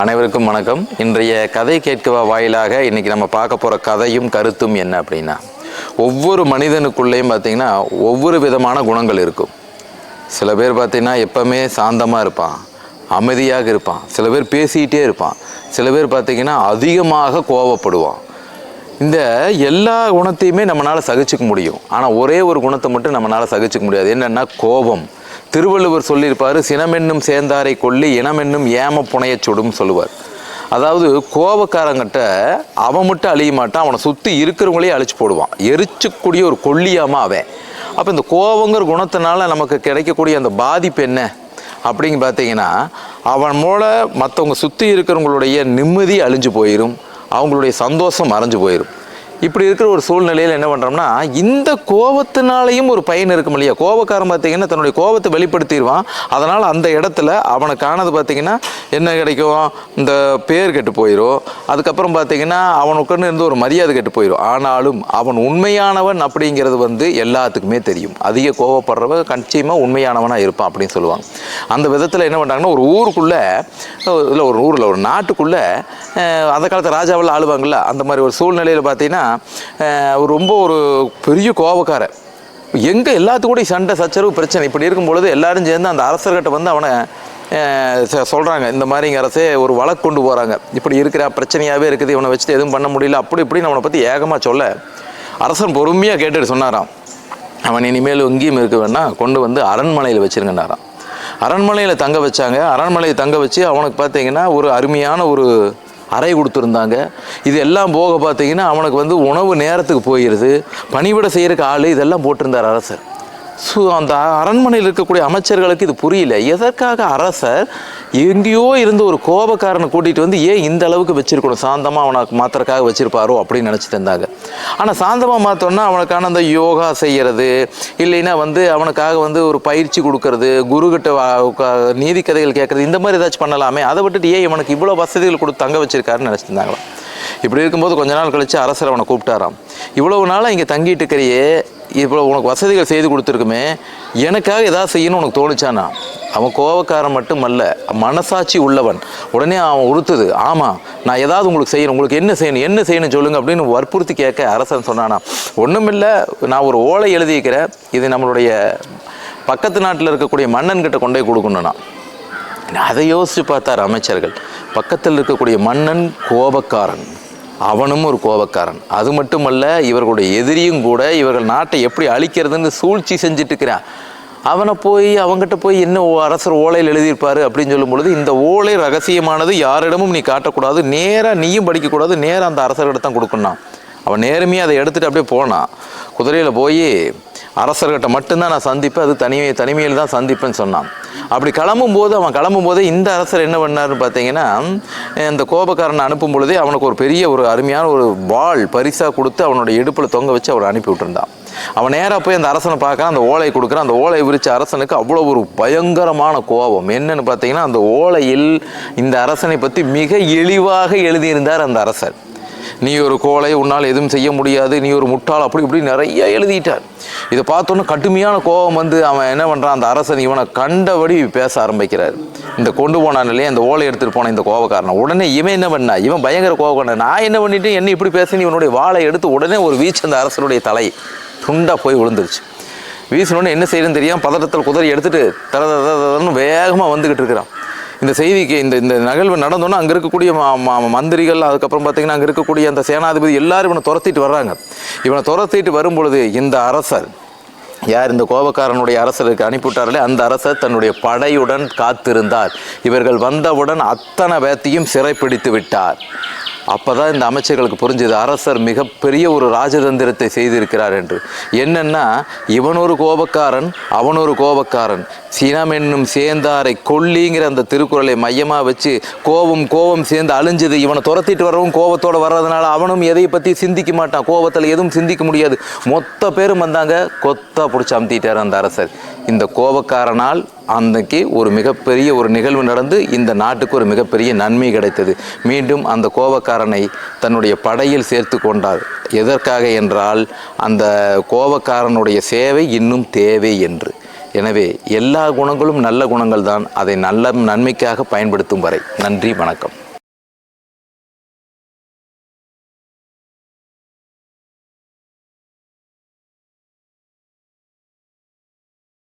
அனைவருக்கும் வணக்கம். இன்றைய கதை கேட்கவா வாயிலாக இன்னைக்கு நம்ம பார்க்க போகிற கதையும் கருத்தும் என்ன அப்படின்னா ஒவ்வொரு மனிதனுக்குள்ளேயும் பார்த்தீங்கன்னா ஒவ்வொரு விதமான குணங்கள் இருக்கும். சில பேர் பார்த்தீங்கன்னா எப்பவுமே சாந்தமாக இருப்பான் அமைதியாக இருப்பான் சில பேர் பேசிக்கிட்டே இருப்பான் சில பேர் பார்த்தீங்கன்னா அதிகமாக கோவப்படுவான். இந்த எல்லா குணத்தையுமே நம்மளால் சகிச்சுக்க முடியும். ஆனால் ஒரே ஒரு குணத்தை மட்டும் நம்மளால் சகிச்சுக்க முடியாது. என்னென்னா கோபம். திருவள்ளுவர் சொல்லியிருப்பார் சினமென்னும் சேர்ந்தாரை கொல்லி இனமென்னும் ஏம புனையச் சுடும் சொல்லுவார். அதாவது கோபக்காரங்கிட்ட அவன் மட்டும் அழிய மாட்டான் அவனை சுற்றி இருக்கிறவங்களையும் அழிச்சு போடுவான். எரிச்சக்கூடிய ஒரு கொல்லியாமா அவன். அப்போ இந்த கோபங்கிற குணத்தினால நமக்கு கிடைக்கக்கூடிய அந்த பாதிப்பு என்ன? அப்படின்னு பார்த்தீங்கன்னா அவன் மூலம் மற்றவங்க சுற்றி இருக்கிறவங்களுடைய நிம்மதி அழிஞ்சு போயிடும் அவங்களுடைய சந்தோஷம் மறைஞ்சு போயிடும் இப்படி இருக்கிற ஒரு சூழ்நிலையில் என்ன பண்ணுறோம்னா இந்த கோபத்தினாலையும் ஒரு பயன் இருக்கும் இல்லையா? கோபக்காரன் பார்த்தீங்கன்னா தன்னுடைய கோபத்தை வெளிப்படுத்திடுவான். அதனால் அந்த இடத்துல அவனுக்கானது பார்த்தீங்கன்னா என்ன கிடைக்கும்? இந்த பேர் கெட்டு போயிடும் அதுக்கப்புறம் பார்த்தீங்கன்னா அவனுக்குன்னு இருந்து ஒரு மரியாதை கெட்டு போயிடும் ஆனாலும் அவன் உண்மையானவன் அப்படிங்கிறது வந்து எல்லாத்துக்குமே தெரியும். அதிக கோவப்படுறவன் கட்சியமாக உண்மையானவனாக இருப்பான் அப்படின்னு சொல்லுவாங்க. அந்த விதத்தில் என்ன பண்ணுறாங்கன்னா ஒரு ஊருக்குள்ளே இல்லை ஒரு ஊரில் ஒரு நாட்டுக்குள்ளே அந்த காலத்து ராஜாவில் ஆளுவாங்கள்ல அந்த மாதிரி ஒரு சூழ்நிலையில் பார்த்தீங்கன்னா ரொம்ப ஒரு பெரிய கோபக்கார எங்கே எல்லாத்துக்கூட சண்டை சச்சரவு பிரச்சனை. இப்படி இருக்கும் பொழுது எல்லாரும் சேர்ந்து அந்த அரசர்கிட்ட வந்து அவனை சொல்கிறாங்க இந்த மாதிரி இங்கே அரசே ஒரு வழக்கு கொண்டு போகிறாங்க இப்படி இருக்கிற பிரச்சனையாகவே இருக்குது. இவனை வச்சுட்டு எதுவும் பண்ண முடியல. அப்படி இப்படின்னு அவனை பற்றி ஏகமாக சொல்ல அரசன் பொறுமையாக கேட்டுட்டு சொன்னாராம். அவன் இனிமேல் எங்கேயும் இருக்க வேணாம் கொண்டு வந்து அரண்மனையில் வச்சிருங்கன்னாராம். அரண்மனையில் தங்க வச்சாங்க. அரண்மனையில் தங்க வச்சு அவனுக்கு பார்த்தீங்கன்னா ஒரு அருமையான ஒரு அறை கொடுத்துருந்தாங்க. இது எல்லாம் போக பார்த்தீங்கன்னா அவனுக்கு வந்து உணவு நேரத்துக்கு போயிடுது பணிவிட செய்கிறக்கு ஆள் இதெல்லாம் போட்டிருந்தார் அரசர். ஸோ அந்த அரண்மனையில் இருக்கக்கூடிய அமைச்சர்களுக்கு இது புரியல. எதற்காக அரசர் எங்கேயோ இருந்து ஒரு கோபக்காரனை கூட்டிகிட்டு வந்து ஏன் இந்த அளவுக்கு வச்சிருக்கணும்? சாந்தமாக அவனுக்கு மாத்திரக்காக வச்சிருப்பாரோ அப்படின்னு நினச்சிட்டு இருந்தாங்க. ஆனால் சாந்தமாக மாற்றோன்னா அவனுக்கான அந்த யோகா செய்கிறது இல்லைன்னா வந்து அவனுக்காக வந்து ஒரு பயிற்சி கொடுக்கறது குருகிட்ட வா- நீதி கதைகள் கேட்குறது இந்த மாதிரி ஏதாச்சும் பண்ணலாமே. அதை விட்டுட்டு ஏன் இவனுக்கு இவ்வளோ வசதிகள் கொடுத்து தங்க வச்சிருக்காருன்னு நினச்சிட்டு இப்படி இருக்கும்போது கொஞ்ச நாள் கழிச்சு அரசர் அவனை கூப்பிட்டாராம். இவ்வளவு நாளாக இங்கே தங்கிட்டு இருக்கிறையே இப்போ உனக்கு வசதிகள் செய்து கொடுத்துருக்குமே எனக்காக எதாவது செய்யணும்னு உனக்கு தோணுச்சானா? அவன் கோபக்காரன் அல்ல மனசாட்சி உள்ளவன். உடனே அவன் உறுத்துது ஆமாம் நான் ஏதாவது உங்களுக்கு செய்யணும் உங்களுக்கு என்ன செய்யணும் என்ன செய்யணும் சொல்லுங்க அப்படின்னு வற்புறுத்தி கேட்க அரசன் சொன்னானா. ஒன்றுமில்லை நான் ஒரு ஓலை எழுதியிருக்கிறேன் இது நம்மளுடைய பக்கத்து நாட்டில் இருக்கக்கூடிய மன்னன் கிட்ட கொண்டு போய் கொடுக்கணும்னா. அதை யோசித்து பார்த்தார் அமைச்சர்கள். பக்கத்தில் இருக்கக்கூடிய மன்னன் கோபக்காரன். அவனும் ஒரு கோபக்காரன். அது மட்டுமல்ல இவர்களுடைய எதிரியும் கூட இவர்கள் நாட்டை எப்படி அழிக்கிறதுன்னு சூழ்ச்சி செஞ்சுட்டு இருக்கிறான் அவனை போய் அவங்ககிட்ட போய் என்ன ஓ- அரசர் ஓலையில் எழுதியிருப்பாரு அப்படின்னு சொல்லும் பொழுது இந்த ஓலை ரகசியமானது யாரிடமும் நீ காட்டக்கூடாது நேராக நீயும் படிக்கக்கூடாது நேராக அந்த அரசர்கிட்ட தான் கொடுக்கணும். அவன் நேர்மையாக அதை எடுத்துகிட்டு அப்படியே போனான் குதிரையில் போய் அரசர்கிட்ட மட்டும்தான் நான் சந்திப்பேன் அது தனிமையை தனிமையில் தான் சந்திப்பேன்னு சொன்னான். அப்படி கிளம்பும்போது அவன் கிளம்பும்போது இந்த அரசர் என்ன பண்ணாருன்னு பார்த்தீங்கன்னா இந்த கோபக்காரனை அனுப்பும் பொழுதே அவனுக்கு ஒரு பெரிய ஒரு அருமையான ஒரு வாள் பரிசாக கொடுத்து அவனோட இடுப்பில் தொங்க வச்சு அவர் அனுப்பி விட்டுருந்தான். அவன் நேராக போய் அந்த அரசனை பார்க்குறான் அந்த ஓலையை கொடுக்குறான். அந்த ஓலையை விரிச்ச அரசனுக்கு அவ்வளோ ஒரு பயங்கரமான கோபம். என்னன்னு பார்த்தீங்கன்னா அந்த ஓலையில் இந்த அரசனை பற்றி மிக இழிவாக எழுதியிருந்தார் அந்த அரசர். நீ ஒரு கோலை உன்னால் எதுவும் செய்ய முடியாது நீ ஒரு முட்டாள் அப்படி இப்படி நிறைய எழுதிட்டார். இதை பார்த்தோன்னே கடுமையான கோபம் வந்து அவன் என்ன பண்ணுறான் அந்த அரசன் இவனை கண்டபடி பேச ஆரம்பிக்கிறார். இந்த கொண்டு போனான் இல்லையா இந்த ஓலை எடுத்துகிட்டு போன இந்த கோபக்காரனை. உடனே இவன் என்ன பண்ணா இவன் பயங்கர கோபக்காரன் நான் என்ன பண்ணிட்டு என்ன இப்படி பேசினு இவனுடைய வாழை எடுத்து உடனே ஒரு வீச்சு அந்த அரசனுடைய தலை துண்டாக போய் விழுந்துருச்சு. வீசினோடனே என்ன செய்யணும்னு தெரியாமல் பதட்டத்தில் குதிரை எடுத்துகிட்டு தர தரன்னு வேகமாக வந்துக்கிட்டு இருக்கிறான். இந்த செய்திக்கு இந்த இந்த நிகழ்வு நடந்தோன்னா அங்கே இருக்கக்கூடிய ம- மந்திரிகள் அதுக்கப்புறம் பார்த்தீங்கன்னா அங்கே இருக்கக்கூடிய அந்த சேனாதிபதி எல்லாரும் இவனை துரத்திட்டு வர்றாங்க. இவனை துரத்திட்டு வரும்பொழுது இந்த அரசர் யார் இந்த கோபக்காரனுடைய அரசருக்கு அனுப்பிவிட்டார்களே அந்த அரசர் தன்னுடைய படையுடன் காத்திருந்தார். இவர்கள் வந்தவுடன் அத்தனை பேத்தையும் சிறைப்பிடித்து விட்டார். அப்போ தான் இந்த அமைச்சர்களுக்கு புரிஞ்சது அரசர் மிகப்பெரிய ஒரு ராஜதந்திரத்தை செய்திருக்கிறார் என்று. என்னென்னா இவன் ஒரு கோபக்காரன் அவன் ஒரு கோபக்காரன். சினம் என்னும் சேர்ந்தாரை கொல்லிங்கிற அந்த திருக்குறளை மையமாக வச்சு கோபம் கோபம் சேர்ந்து அழிஞ்சது. இவனை துரத்திட்டு வரவும் கோபத்தோடு வர்றதுனால அவனும் எதை பற்றி சிந்திக்க மாட்டான். கோபத்தில் எதுவும் சிந்திக்க முடியாது. மொத்த பேரும் வந்தாங்க கொத்தா பிடிச்சி அமுத்திட்டார் அந்த அரசர். இந்த கோபக்காரனால் அன்றைக்கு ஒரு மிகப்பெரிய ஒரு நிகழ்வு நடந்து இந்த நாட்டுக்கு ஒரு மிகப்பெரிய நன்மை கிடைத்தது. மீண்டும் அந்த கோபக்காரனை தன்னுடைய படையில் சேர்த்து கொண்டார். எதற்காக என்றால் அந்த கோபக்காரனுடைய சேவை இன்னும் தேவை என்று. எனவே எல்லா குணங்களும் நல்ல குணங்கள் தான் அதை நல்ல நன்மைக்காக பயன்படுத்தும் வரை. நன்றி வணக்கம்.